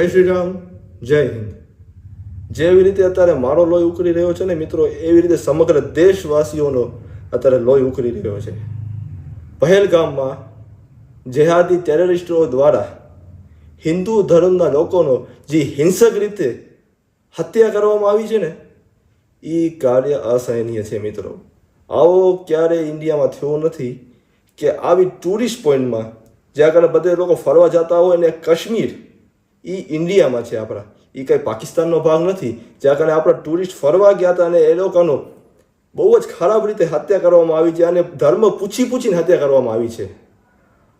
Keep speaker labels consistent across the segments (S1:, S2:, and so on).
S1: જય શ્રી રામ, જય હિન્દ. જેવી રીતે અત્યારે મારો લોહી ઉકળી રહ્યો છે ને મિત્રો, એવી રીતે સમગ્ર દેશવાસીઓનો અત્યારે લોહી ઉકળી રહ્યો છે. પહેલગામમાં જેહાદી ટેરરિસ્ટો દ્વારા હિન્દુ ધર્મના લોકોનો જે હિંસક રીતે હત્યા કરવામાં આવી છે ને એ કાર્ય અસહનીય છે મિત્રો. આવો ક્યારે ઇન્ડિયામાં થયો નથી કે આવી ટુરિસ્ટ પોઈન્ટમાં જ્યાં આગળ બધે લોકો ફરવા જતા હોય ને, કાશ્મીર એ ઇન્ડિયામાં છે આપણા. એ કંઈ પાકિસ્તાનનો ભાગ નથી. જ્યાં કારણે આપણા ટુરિસ્ટ ફરવા ગયા હતા અને એ લોકોનો બહુ જ ખરાબ રીતે હત્યા કરવામાં આવી છે અને ધર્મ પૂછી પૂછીને હત્યા કરવામાં આવી છે.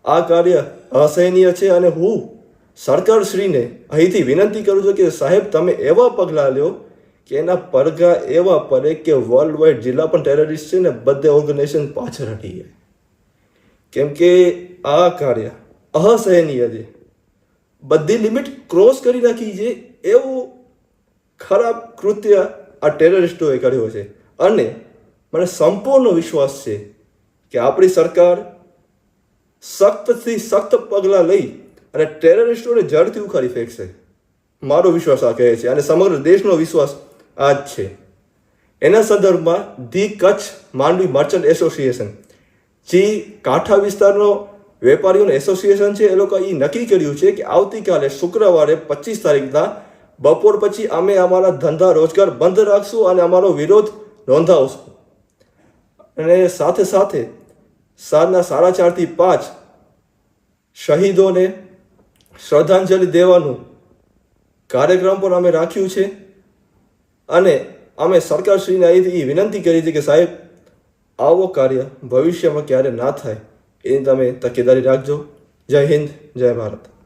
S1: આ કાર્ય અસહનીય છે અને હું સરકારશ્રીને અહીંથી વિનંતી કરું છું કે સાહેબ, તમે એવા પગલાં લ્યો કે એના પડઘા એવા પડે કે વર્લ્ડ વાઇડ જેટલા પણ ટેરરિસ્ટ છે ને બધે ઓર્ગેનાઇઝેશન પાછળ હટી જાય. કેમ કે આ કાર્ય અસહનીય છે. બધી લિમિટ ક્રોસ કરી નાખી છે. એવું ખરાબ કૃત્ય આ ટેરરિસ્ટોએ કર્યો છે. અને મને સંપૂર્ણ વિશ્વાસ છે કે આપણી સરકાર સખ્તથી સખ્ત પગલાં લઈ અને ટેરરિસ્ટોને જડથી ઉખાડી ફેંકશે. મારો વિશ્વાસ આ કહે છે અને સમગ્ર દેશનો વિશ્વાસ આ જ છે. એના સંદર્ભમાં the Kutch Mandvi merchant association, જે કાંઠા વિસ્તારનો વેપારીઓનું એસોસિએશન છે, એ લોકો એ નક્કી કર્યું છે કે આવતીકાલે શુક્રવારે પચીસ તારીખના બપોર પછી અમે અમારા ધંધા રોજગાર બંધ રાખશું અને અમારો વિરોધ નોંધાવશું. અને સાથે સાથે સાંજના સાડા ચારથી પાંચ શહીદોને શ્રદ્ધાંજલિ દેવાનું કાર્યક્રમ પણ અમે રાખ્યું છે. અને અમે સરકારશ્રીને એ વિનંતી કરી હતી કે સાહેબ, આવો કાર્ય ભવિષ્યમાં ક્યારે ના થાય. એની તમે તકેદારી રાખજો. જય હિન્દ જય ભારત.